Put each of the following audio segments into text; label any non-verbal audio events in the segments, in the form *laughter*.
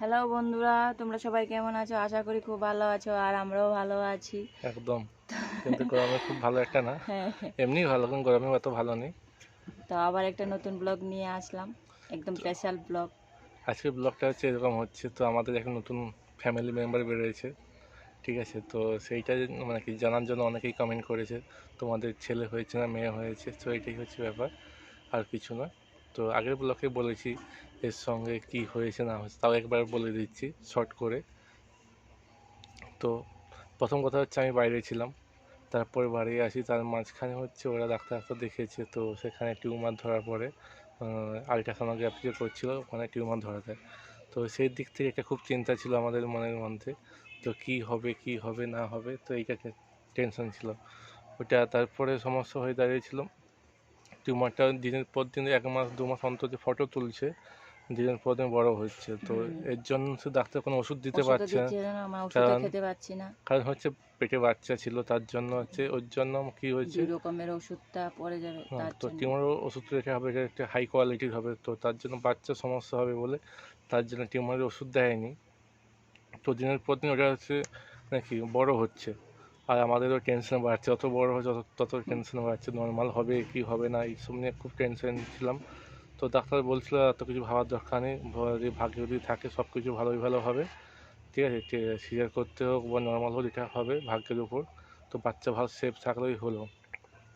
Hello বন্ধুরা তোমরা সবাই কেমন আছো? আশা করি খুব ভালো আছো আর আমরাও ভালো আছি। একদম। কিন্তু গরমে খুব ভালো একটা না? হ্যাঁ। এমনি ভালো কিন্তু গরমে অত ভালো নেই। তো আবার একটা নতুন ব্লগ নিয়ে আসলাম একদম স্পেশাল ব্লগ আজকের ব্লগটা হচ্ছে এরকম হচ্ছে তো আমাদের একটা নতুন ফ্যামিলি মেম্বার বেরোয়েছে ঠিক আছে? তো সেইটা মানে কি জানার জন্য অনেকেই কমেন্ট করেছে তোমাদের ছেলে হয়েছে না মেয়ে হয়েছে তো এটাই হচ্ছে ব্যাপার আর কিছু না। তো আগের ব্লগে বলেছি এর সঙ্গে কি হয়েছে না হয়েছে, তাও একবার বলে দিচ্ছি শর্ট করে। তো প্রথম কথা হচ্ছে আমি বাইরে ছিলাম, তারপর বাড়ি আসি, তার মাঝখানে হচ্ছে ওরা ডাক্তার ডাক্তার দেখেছে তো সেখানে টিউমার ধরার পরে আলট্রাসোনোগ্রাফি যে করছিল, ওখানে টিউমার ধরা দেয় তো সেই দিক থেকে একটা খুব চিন্তা ছিল আমাদের মনের মধ্যে, তো কি হবে কি হবে, না হবে, তো এইটাকে টেনশন ছিল। ওটা তারপরে সমস্যা হয়ে দাঁড়িয়েছিল। টিউমারটা দিনের পর দিন এক মাস দু মাস অন্তর ফটো তুলছে। দিনের পর দিন বড় হচ্ছে। তো এর জন্য সে ডাক্তার কোনো ওষুধ দিতে পারছে না। কারণ- খেতে পাচ্ছি না। কারণ হচ্ছে পেটে বাচ্চা ছিল তার জন্য হচ্ছে ওর জন্য কি হয়েছে? দুই রকমের ওষুধটা পড়ে যাবে হ্যাঁ, তো জন্য। টিউমারও ওষুধ রেখে হবে এটা একটা হাই কোয়ালিটির হবে। তো তার জন্য বাচ্চা সমস্যা হবে বলে তার জন্য টিউমারের ওষুধ দেয়নি। তো দিনের পর দিন ওটা হচ্ছে নাকি বড় হচ্ছে। আর আমাদেরও টেনশন বাড়ছে। যত বড় হচ্ছে তত তত টেনশন বাড়ছে। নর্মাল হবে কি হবে না, এইসব নিয়ে খুব টেনশন ছিলাম। তো ডাক্তার বলছিল এত কিছু ভাবার দরকার নেই। যদি ভাগ্যে যদি থাকে সব কিছু ভালোই ভালো হবে। ঠিক আছে? সিজার করতে হোক বা নর্মাল হোক এটা হবে ভাগ্যের উপর। তো বাচ্চা ভালো সেফ থাকলেই হলো।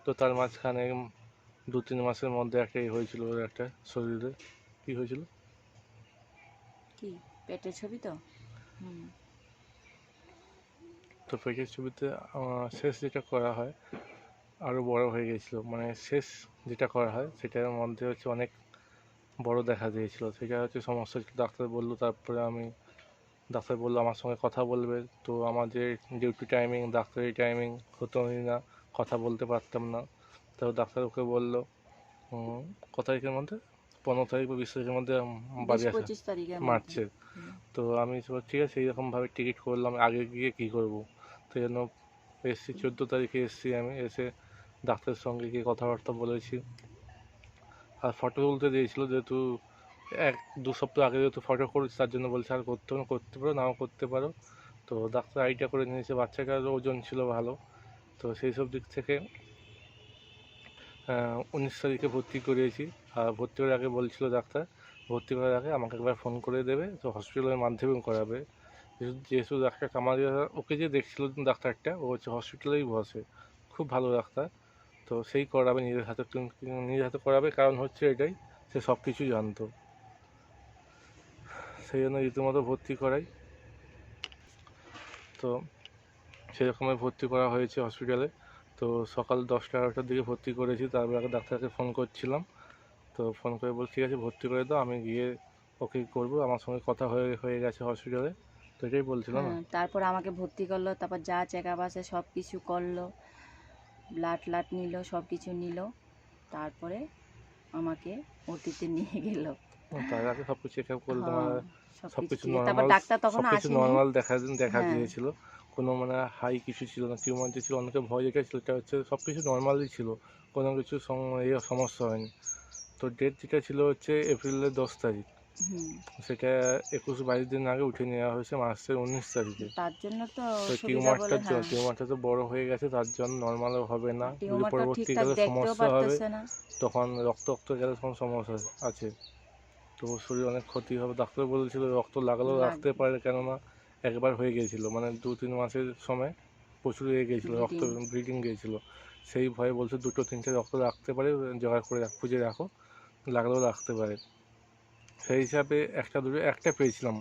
তো তার মাঝখানে দু, তিন মাসের মধ্যে একটা এই হয়েছিল ওর একটা শরীরে। কি হয়েছিল? কি? পেটের ছবি তো? হুম। তো পেটের ছবিতে শেষ যেটা করা হয় আরও বড় হয়ে গেছিল মানে শেষ যেটা করা হয় সেটার মধ্যে হচ্ছে অনেক বড় দেখা দিয়েছিল। সেটা হচ্ছে সমস্যা ডাক্তার বলল তারপরে আমি ডাক্তার বলল আমার সঙ্গে কথা বলবে। তো আমাদের ডিউটি টাইমিং ডাক্তারি টাইমিং হতোই না কথা বলতে পারতাম না। তো ডাক্তার ওকে বলল কত তারিখের মধ্যে? পনেরো তারিখ বা বিশ তারিখের মধ্যে বাড়ি আসা। মার্চের। তো আমি ঠিক আছে এইরকমভাবে টিকিট করলাম আগে গিয়ে কী করব? তো জন্য এসছি চোদ্দ তারিখে এসছি আমি এসে ডাক্তারের সঙ্গে গিয়ে কথাবার্তা বলেছি। আর ফটো তুলতে দিয়েছিলো যেহেতু এক দু সপ্তাহ আগে যেহেতু ফটো করেছি তার জন্য বলছে আর করতে না, করতে পারো নাও করতে পারো। তো ডাক্তার আইডিয়া করে নিয়েছে বাচ্চাটার ওজন ছিল ভালো। তো সেই সব দিক থেকে উনিশ তারিখে ভর্তি করিয়েছি। আর ভর্তি করার আগে বলছিল ডাক্তার ভর্তি করার আগে আমাকে একবার ফোন করে দেবে তো হসপিটালের মাধ্যমে করাবে। যেহেতু- ডাক্তার আমাদের ওকে যে দেখছিল ডাক্তারটা, ও হচ্ছে হসপিটালেই বসে। খুব ভালো ডাক্তার। তো সেই করাবে, নিজের হাতে নিজের হাতে করাবে। কারণ হচ্ছে এটাই, সে সব কিছু জানতো। সেই জন্য রীতিমতো ভর্তি করাই। তো সেরকমই ভর্তি করা হয়েছে হসপিটালে তো সকাল দশটা, এগারোটার দিকে ভর্তি করেছি। তারপর আগে ডাক্তারকে ফোন করছিলাম। তো ফোন করে বল ঠিক আছে, ভর্তি করে দাও। আমি গিয়ে ওকে করব। আমার সঙ্গে কথা হয়ে হয়ে গেছে হসপিটালে তো এটাই বলছিলাম হ্যাঁ, তারপর আমাকে ভর্তি করল তারপর যা চেক আপ আছে সব কিছু করল। ব্লাড ফ্লাড নিল সব কিছু নিল। তারপরে আমাকে ওটিতে নিয়ে গেল। তার আগে চেক আপ সব সব কিছু কিছু দিয়ে- তারপর নর্মাল ডাক্তার তখন আসেনি। নর্মাল দেখা দেখা হ্যাঁ। গিয়েছিল কোনো মানে হাই কিছু ছিল না টিউমার যে ছিল অনেকে ভয় এটা হচ্ছে সব কিছু নর্মালই ছিল। কোনো কিছু সম- ইয়ে সমস্যা হয়নি। তো ডেট যেটা ছিল হচ্ছে এপ্রিলের দশ তারিখ। সেটা একুশ বাইশ দিন আগে উঠে নেওয়া হয়েছে মার্চের উনিশ তারিখে। তার জন্য তো টিউমারটা হ্যাঁ। টিউমারটা তো বড় হয়ে গেছে তার জন্য নর্মালও হবে না। যদি পরবর্তীকালে সমস্যা হবে তখন রক্ত রক্ত গেলে তখন সমস্যা আছে। তো শরীর অনেক ক্ষতি হবে ডাক্তার বলেছিল রক্ত লাগলেও রাখতে পারে কেননা একবার হয়ে গিয়েছিল মানে দু তিন মাসের সময় প্রচুর হয়ে গিয়েছিল রক্ত. ব্লিডিং গিয়েছিল সেই ভয়ে বলছে দুটো তিনটে রক্ত রাখতে পারে জোগাড় করে রাখ- খুঁজে রাখো লাগলেও রাখতে পারে। সেই হিসাবে একটা দুটো একটা পেয়েছিলাম।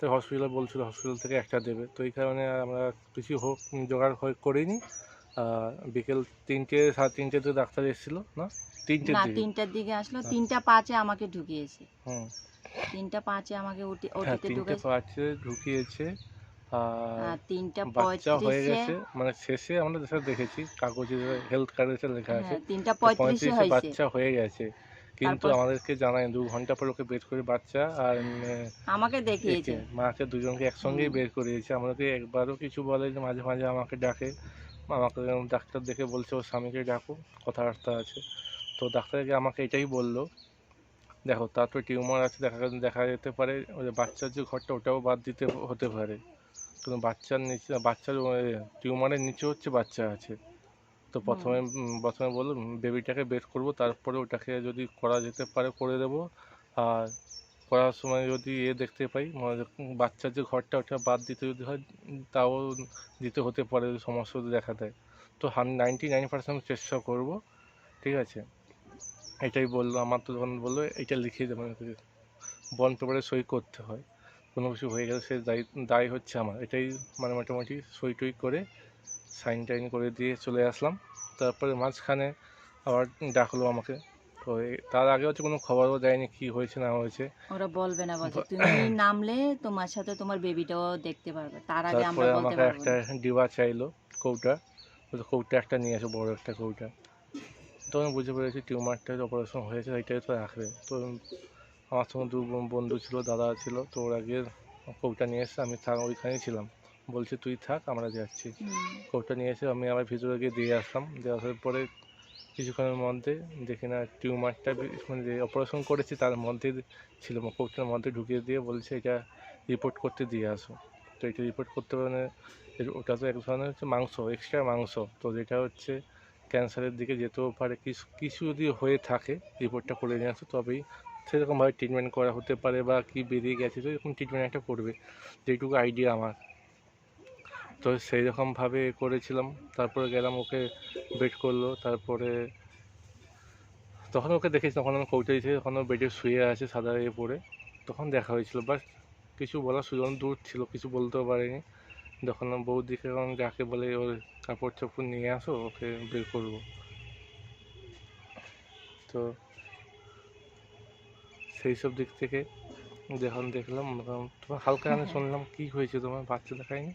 তো হসপিটাল বলছিল হসপিটাল থেকে একটা দেবে। তো এই কারণে আমরা কিছু হোক জোগাড় হয়ে করিনি। বিকেল তিনটে সাড়ে তিনটেতে ডাক্তার এসেছিল না? তিনটের না দিকে? তিনটার দিকে আসলো। হ্যাঁ। তিনটা পাঁচে আমাকে ঢুকিয়েছে। হুম। তিনটা পাঁচে আমাকে ওটি হ্যাঁ ওটিতে তিনটে ঢুকেছে। পাঁচে ঢুকিয়েছে। আর আর তিনটা বাচ্চা হয়ে পঁয়ত্রিশে গেছে। মানে শেষে আমরা যেটা দেখেছি। কাগজে হেলথ কার্ডে লেখা আছে। হ্যাঁ তিনটা পঁয়ত্রিশে পঁয়ত্রিশে হয়েছে। বাচ্চা হয়ে গেছে। কিন্তু আমাদেরকে জানায় দু ঘণ্টা পর ওকে বের করে বাচ্চা আর আমাকে দেখিয়েছে। মাকে দুজনকে একসঙ্গেই। বের করিয়েছে। আমাদেরকে একবারও কিছু বলে যে মাঝে মাঝে আমাকে ডাকে। আমাকে ডাক্তার দেখে বলছে ওর স্বামীকে ডাকো কথাবার্তা আছে। তো ডাক্তারকে আমাকে এটাই বলল দেখো তারপরে টিউমার আছে দেখা দেখা যেতে পারে। ওই যে বাচ্চার যে ঘরটা ওটাও বাদ দিতে হতে পারে। কারণ বাচ্চার নিচে বাচ্চার টিউমারের নিচে হচ্ছে বাচ্চা আছে। তো প্রথমে প্রথমে বলল বেবিটাকে বের করব তারপরে ওটাকে যদি করা যেতে পারে করে দেবো। আর করার সময় যদি এ দেখতে পাই মানে বাচ্চার যে ঘরটা ওটা বাদ দিতে যদি হয় তাও দিতে হতে পারে সমস্যা দেখা দেয়। তো নাইনটি নাইন পার্সেন্ট চেষ্টা করব ঠিক আছে? এটাই বলল আমার তো যখন বলল এটা লিখিয়ে দেবো বন পেপারে সই করতে হয়। কোনো কিছু হয়ে গেলে সে দায়ী দায় হচ্ছে আমার। এটাই মানে মোটামুটি সই টই করে সাইন টাইন করে দিয়ে চলে আসলাম। তারপরে মাঝখানে আবার ডাকলো আমাকে। তো তার আগে হচ্ছে কোনো খবরও দেয়নি কি হয়েছে না হয়েছে। ওরা বলবে না বলছে তুমি নামলে তোমার সাথে তোমার বেবিটাও দেখতে পারবে। তার আগে আমরা বলতে আমাকে পারব একটা ডিবা চাইলো কৌটা। বলছে কৌটা একটা নিয়ে আসো বড় একটা কৌটা। তো আমি বুঝতে পেরেছি টিউমারটা অপারেশন হয়েছে এটাই তো রাখবে। তো আমার সঙ্গে দু বন্ধু ছিল দাদা ছিল তো ওরা গিয়ে কৌটা নিয়ে এসে আমি ওইখানেই ছিলাম। বলছে তুই থাক আমরা যাচ্ছি। কৌটা নিয়ে এসে আমি আবার ভিতরে গিয়ে দিয়ে আসলাম। দিয়ে আসার পরে কিছুক্ষণের মধ্যে দেখি না টিউমারটা মানে যে অপারেশন করেছি তার মধ্যে ছিল। কৌটার মধ্যে ঢুকিয়ে দিয়ে বলছে এটা রিপোর্ট করতে দিয়ে আসো। তো এটা রিপোর্ট করতে মানে এর- ওটা তো এক ধরনের হচ্ছে মাংস এক্সট্রা মাংস। তো যেটা হচ্ছে ক্যান্সারের দিকে যেতেও পারে কিছু কিছু যদি হয়ে থাকে রিপোর্টটা করে নিয়ে আসো তবেই সেরকমভাবে ট্রিটমেন্ট করা হতে পারে বা কি বেরিয়ে গেছে তো এরকম ট্রিটমেন্ট একটা করবে। যেটুকু আইডিয়া আমার। তো সেই রকমভাবে করেছিলাম। তারপরে গেলাম ওকে বেড করল। তারপরে তখন ওকে দেখেছি, তখন আমি কৌটা দিয়েছি তখন ও বেডে শুয়ে আছে সাদা ইয়ে পরে তখন দেখা হয়েছিল বাট কিছু বলার সুযোগ দূর ছিল, কিছু বলতেও পারিনি। যখন বৌদিকে যখন যাকে বলে ওর কাপড় চোপড় নিয়ে আসো, ওকে বের করব। তো সেই সব দিক থেকে যখন দেখলাম তোমার হালকা আমি শুনলাম, কি হয়েছে তোমার? বাচ্চা দেখায়নি?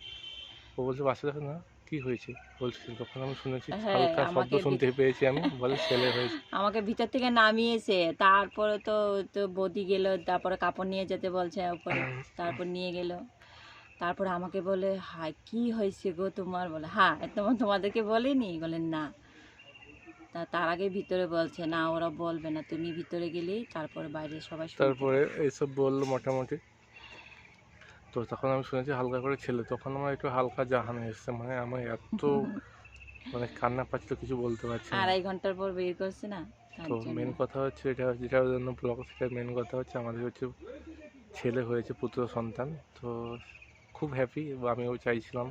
ও বলছে বাচ্চা না কি হয়েছে? বলছে তখন আমি শুনেছি হ্যাঁ, হালকা শব্দ শুনতে পেয়েছি আমি বলে ছেলে হয়েছে। *laughs* আমাকে ভিতর থেকে নামিয়েছে তারপরে তো তো বদি গেল তারপরে কাপড় নিয়ে যেতে বলছে উপরে তারপর নিয়ে গেল। তারপরে আমাকে বলে হাই কি হয়েছে গো তোমার? বলে হ্যাঁ তোমার তোমাদেরকে বলেনি? বলে না। তা তার আগে ভিতরে বলছে না ওরা বলবে না তুমি ভিতরে গেলেই তারপরে বাইরে সবাই তারপরে এইসব বলল মোটামুটি। তো তখন আমি শুনেছি হালকা করে ছেলে তখন আমার একটু হালকা জাহানো এসছে মানে আমার এত *laughs* মানে কান্না পাচ্ছিল কিছু বলতে পারছি না। আড়াই ঘণ্টার পর বের করছে না? তো মেন কথা হচ্ছে এটা যেটার জন্য ব্লগ সেটার মেন কথা হচ্ছে আমাদের হচ্ছে ছেলে হয়েছে পুত্র সন্তান তো খুব হ্যাপি আমিও চাইছিলাম।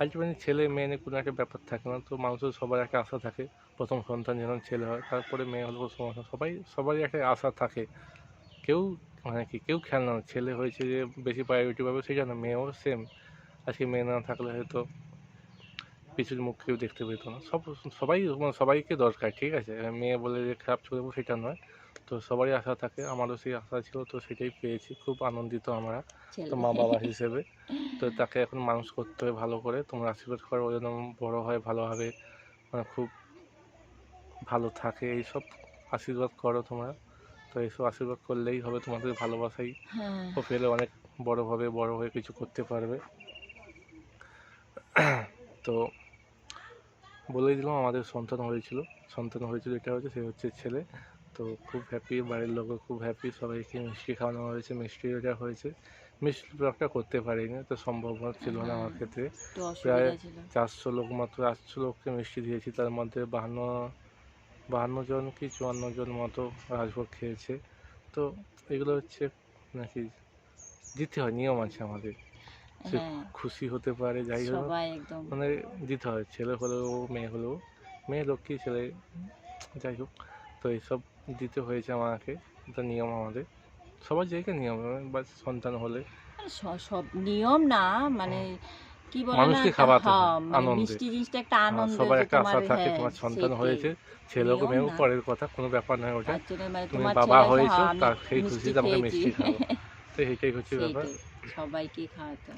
আলটিমেটলি ছেলে মেয়ে নিয়ে কোনো একটা ব্যাপার থাকে না তো মানুষের সবার একটা আশা থাকে প্রথম সন্তান যেন ছেলে হয় তারপরে মেয়ে হলো সবাই সবারই একটা আশা থাকে। কেউ মানে কি কেউ খেয়াল না। ছেলে হয়েছে যে বেশি প্রায়োরিটি পাবে সেটা না মেয়েও সেম আজকে মেয়ে না থাকলে হয়তো পিছুর মুখ কেউ দেখতে পেত না। সব সবাই মানে সবাইকে দরকার ঠিক আছে? মেয়ে বলে যে খারাপ যাব সেটা নয়। তো সবারই আশা থাকে আমারও সেই আশা ছিল তো সেটাই পেয়েছি। খুব আনন্দিত আমরা তো মা বাবা হিসেবে। তো তাকে এখন মানুষ করতে হবে ভালো করে। তোমরা আশীর্বাদ করো ও যেন বড়ো হয় ভালোভাবে মানে খুব ভালো থাকে। এইসব আশীর্বাদ করো তোমরা। তো এইসব আশীর্বাদ করলেই হবে তোমাদের ভালোবাসাই। হ্যাঁ। ও পেলে অনেক বড় বড়োভাবে বড় হয়ে কিছু করতে পারবে। তো বলে দিলাম আমাদের সন্তান হয়েছিল। সন্তান হয়েছিল এটা হচ্ছে সে হচ্ছে ছেলে। তো খুব হ্যাপি বাড়ির লোকও খুব হ্যাপি সবাইকে মিষ্টি খাওয়ানো হয়েছে মিষ্টি ওটা হয়েছে। মিষ্টি ব্লগটা করতে পারিনি তো সম্ভব ছিল না আমার ক্ষেত্রে। প্রায় চারশো লোক মাত্র আটশো লোককে মিষ্টি দিয়েছি তার মধ্যে বাহান্ন বাহান্ন জন কি চুয়ান্ন জন মতো রাজভোগ খেয়েছে। তো এগুলো হচ্ছে নাকি দিতে হয় নিয়ম আছে আমাদের। সে হ্যাঁ। খুশি হতে পারে যাই হোক। মানে দিতে হয় ছেলে হলেও মেয়ে হলেও। মেয়ে লক্ষ্মী ছেলে যাই হোক। তো এইসব দিতে হয়েছে আমাকে এটা নিয়ম আমাদের। সবার জায়গায় নিয়ম বা সন্তান হলে। স- সব নিয়ম না মানে কি বলে মানুষকে খাওয়াতে হয়, মানে আনন্দে। মিষ্টি জিনিসটা একটা হ্যাঁ, আনন্দ সবার একটা আশা থাকে হ্যাঁ, তোমার সন্তান হয়েছে ছেলে হোক মেয়ে মেয়েও পরের কথা কোনো ব্যাপার নয় ওটা। জন্য মানে তুমি তোমার বাবা হয়েছে, হ্যাঁ, তার সেই খুশিতে আমাকে মিষ্টি খাওয়া তো এইটাই হচ্ছে ব্যাপার। সবাইকে খাওয়াতে।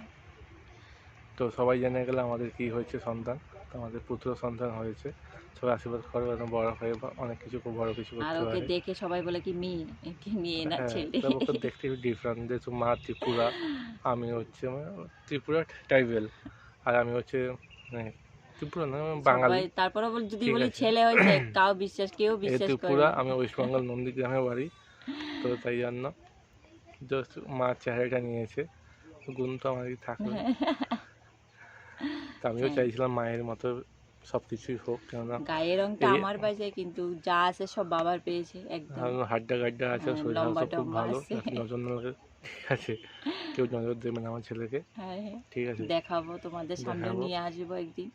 তো সবাই জেনে গেলে আমাদের কি হয়েছে সন্তান তো আমাদের পুত্র সন্তান হয়েছে। সবাই আশীর্বাদ করো যেন বড় হয়ে অনেক কিছু বড় কিছু আর করতে ওকে পারে। দেখে সবাই বলে কি মেয়ে কি মেয়ে না হ্যাঁ, ছেলে। ওকে দেখতে ডিফারেন্ট যেহেতু মা ত্রিপুরা আমি হচ্ছে ত্রিপুরা ট্রাইবেল আর আমি হচ্ছে মানে ত্রিপুরা না বাঙালি। তারপরে বল- যদি বলি ছেলে হয়েছে কাউ বিশ্বাস কেউ বিশ্বাস করে ত্রিপুরা। আমি ওয়েস্ট বেঙ্গল নন্দীগ্রামে বাড়ি তো তাই জন্য জাস্ট মার চেহারাটা নিয়েছে গুণ তো আমারই থাকবে *laughs* তো আমিও হ্যাঁ। চাইছিলাম মায়ের মতো সব কিছুই হোক কেননা গায়ের রংটা আমার পাইছে কিন্তু যা আছে সব বাবার পেয়েছে একদম। হাড্ডা গাড্ডা আছে হ্যাঁ, শরীর স্বাস্থ্য খুব ভালো। নজর না ঠিক আছে। কেউ নজর দেবে না আমার ছেলেকে। হ্যাঁ হ্যাঁ। ঠিক আছে। দেখাবো তোমাদের সামনে নিয়ে আসব একদিন।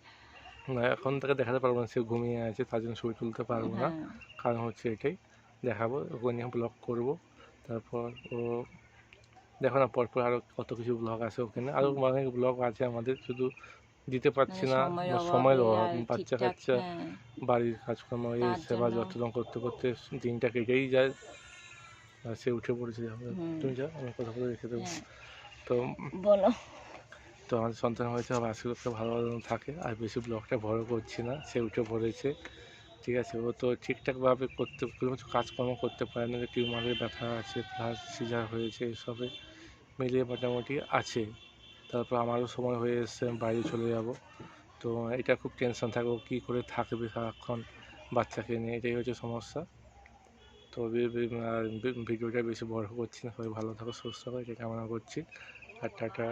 না এখন তাকে দেখাতে পারব না সে ঘুমিয়ে আছে তার জন্য ছবি তুলতে পারব না। হ্যাঁ। কারণ হচ্ছে এটাই। দেখাবো ওকে নিয়ে ব্লগ করব। তারপর ও দেখো না পরপর আরও কত কিছু ব্লগ আছে ওখানে আরও অনেক ব্লগ আছে আমাদের শুধু দিতে পারছি না সময়ের অভাব বাচ্চা কাচ্চা হ্যাঁ, বাড়ির কাজকর্ম এই সেবা যত্ন করতে করতে দিনটা কেটেই যায় আর সে উঠে পড়েছে। তুমি যাও আমি কথা বলে রেখে দেবো। হ্যাঁ। তো বলো। তো আমাদের সন্তান হয়েছে আবার আশীর্বাদ করে ভালো ভালো থাকে আর বেশি ব্লগটা বড় করছি না সে উঠে পড়েছে। ঠিক আছে ও তো ঠিকঠাকভাবে করতে কোনো কিছু কাজকর্ম করতে পারে না টিউমারের ব্যথা আছে প্লাস সিজার হয়েছে এসবে মিলিয়ে মোটামুটি আছে। তারপর আমারও সময় হয়ে এসছে, আমি বাইরে চলে যাব। তো এটা খুব টেনশন থাকব, কি করে থাকবে সারাক্ষণ বাচ্চাকে নিয়ে, এটাই হচ্ছে সমস্যা। তো ভিডিওটা বেশি বড় করছি না, সবাই ভালো থাকো, সুস্থ থাকো, এটা কামনা করছি। আর টাটা।